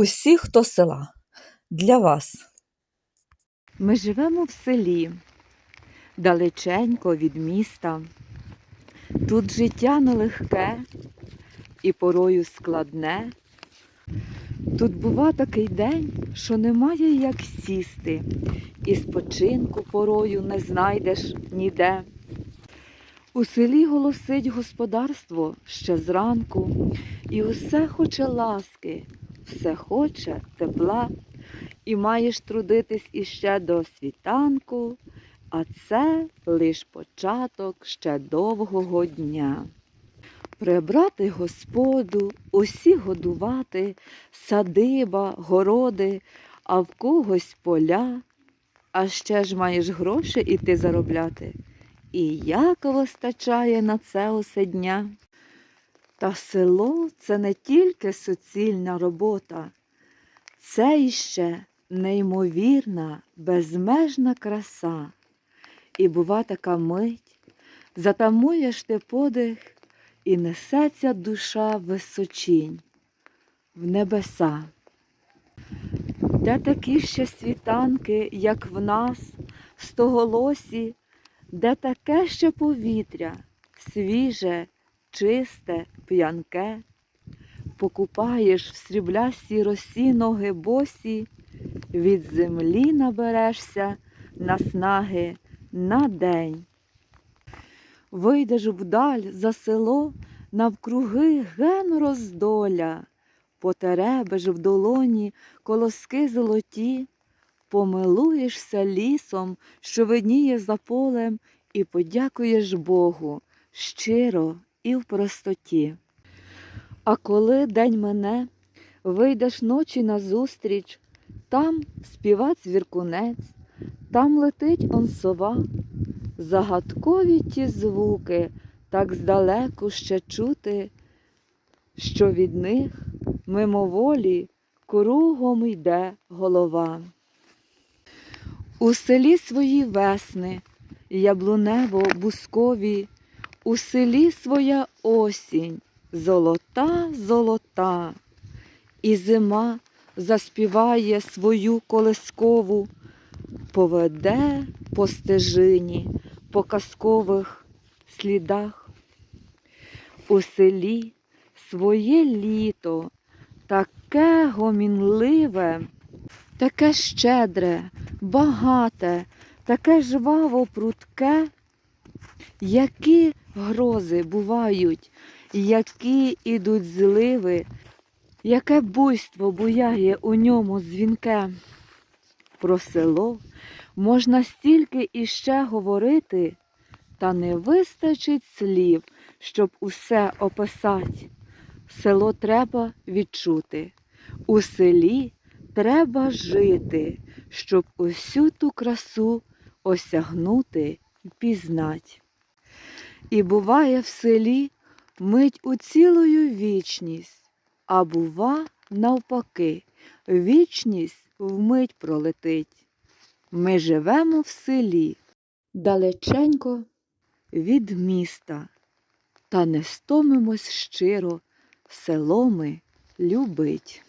Усі, хто села, для вас. Ми живемо в селі, далеченько від міста. Тут життя нелегке і порою складне. Тут бува такий день, що немає як сісти, і спочинку порою не знайдеш ніде. У селі голосить господарство ще зранку, і усе хоче ласки, все хоче тепла, і маєш трудитись іще до світанку, а це лиш початок ще довгого дня. Прибрати господу, усі годувати, садиба, городи, а в когось поля, а ще ж маєш гроші іти заробляти. І як вистачає на це усе дня. Та село це не тільки суцільна робота, це іще неймовірна, безмежна краса. І бува така мить, затамуєш ти подих, і несеться душа височінь в небеса. Де такі ще світанки, як в нас, стоголосі, де таке ще повітря, свіже, чисте, п'янке, покупаєш в сріблясті росі ноги босі, від землі наберешся наснаги на день. Вийдеш вдаль за село, навкруги ген роздоля, потеребеш в долоні колоски золоті, помилуєшся лісом, що видніє за полем, і подякуєш Богу щиро і в простоті. А коли день мене, вийдеш ночі назустріч, там співа цвіркунець, там летить он сова, загадкові ті звуки так здалеку ще чути, що від них мимоволі кругом йде голова. У селі свої весни, яблунево бускові, у селі своя осінь, золота, золота, і зима заспіває свою колискову, поведе по стежині, по казкових слідах. У селі своє літо, таке гомінливе, таке щедре, багате, таке жваво прудке, які грози бувають, які ідуть зливи, яке буйство буяє у ньому дзвінке. Про село можна стільки іще говорити, та не вистачить слів, щоб усе описати. Село треба відчути, у селі треба жити, щоб усю ту красу осягнути і пізнать. І буває в селі мить у цілою вічність, а бува навпаки, вічність вмить пролетить. Ми живемо в селі, далеченько від міста, та не стомимось щиро село ми любить.